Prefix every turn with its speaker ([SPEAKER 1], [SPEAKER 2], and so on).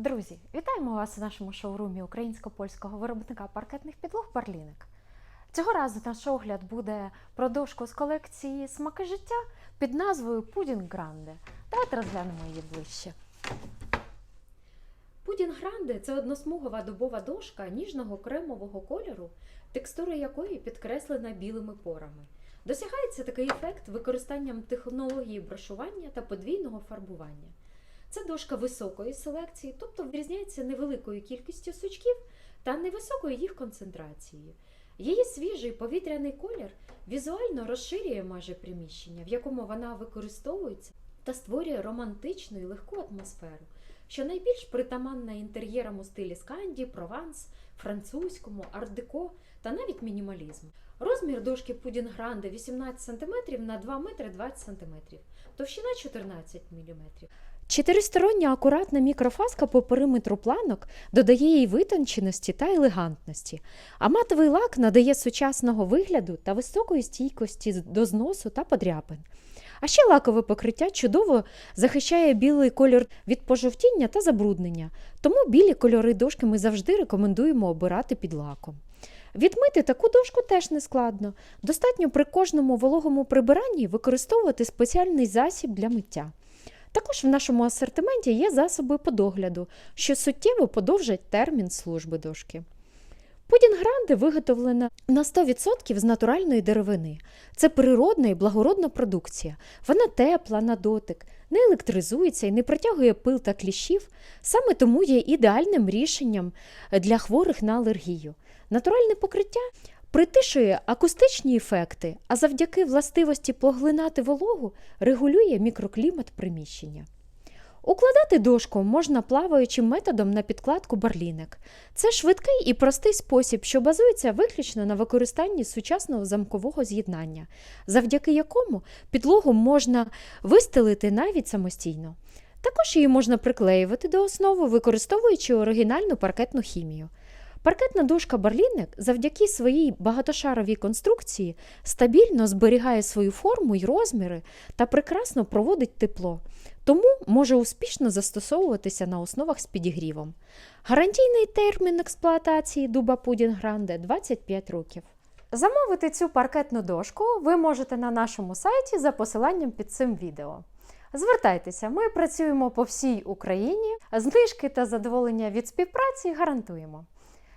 [SPEAKER 1] Друзі, вітаємо вас у нашому шоурумі українсько-польського виробника паркетних підлог Барліник. Цього разу наш огляд буде про дошку з колекції Смаки життя під назвою Пудінг Гранде. Давайте розглянемо її ближче. Пудінг Гранде це односмугова дубова дошка ніжного кремового кольору, текстура якої підкреслена білими порами. Досягається такий ефект використанням технології брошування та подвійного фарбування. Це дошка високої селекції, тобто відрізняється невеликою кількістю сучків та невисокою їх концентрацією. Її свіжий повітряний колір візуально розширює майже приміщення, в якому вона використовується та створює романтичну і легку атмосферу, що найбільш притаманна інтер'єрам у стилі Сканді, Прованс, французькому, арт-деко та навіть мінімалізму. Розмір дошки Пудінг Гранде 18 см на 2 метри 20 см, товщина 14 мм. Чотиристороння акуратна мікрофаска по периметру планок додає їй витонченості та елегантності, а матовий лак надає сучасного вигляду та високої стійкості до зносу та подряпин. А ще лакове покриття чудово захищає білий кольор від пожовтіння та забруднення, тому білі кольори дошки ми завжди рекомендуємо обирати під лаком. Відмити таку дошку теж не складно. Достатньо при кожному вологому прибиранні використовувати спеціальний засіб для миття. Також в нашому асортименті є засоби по догляду, що суттєво подовжать термін служби дошки. Пудінг Гранде виготовлена на 100% з натуральної деревини. Це природна і благородна продукція. Вона тепла на дотик, не електризується і не притягує пил та кліщів. Саме тому є ідеальним рішенням для хворих на алергію. Натуральне покриття притишує акустичні ефекти, а завдяки властивості поглинати вологу регулює мікроклімат приміщення. Укладати дошку можна плаваючим методом на підкладку барлінок. Це швидкий і простий спосіб, що базується виключно на використанні сучасного замкового з'єднання, завдяки якому підлогу можна вистелити навіть самостійно. Також її можна приклеювати до основи, використовуючи оригінальну паркетну хімію. Паркетна дошка Барлінек завдяки своїй багатошаровій конструкції стабільно зберігає свою форму й розміри та прекрасно проводить тепло, тому може успішно застосовуватися на основах з підігрівом. Гарантійний термін експлуатації дуба Пудінг Гранде 25 років. Замовити цю паркетну дошку ви можете на нашому сайті за посиланням під цим відео. Звертайтеся, ми працюємо по всій Україні, знижки та задоволення від співпраці гарантуємо.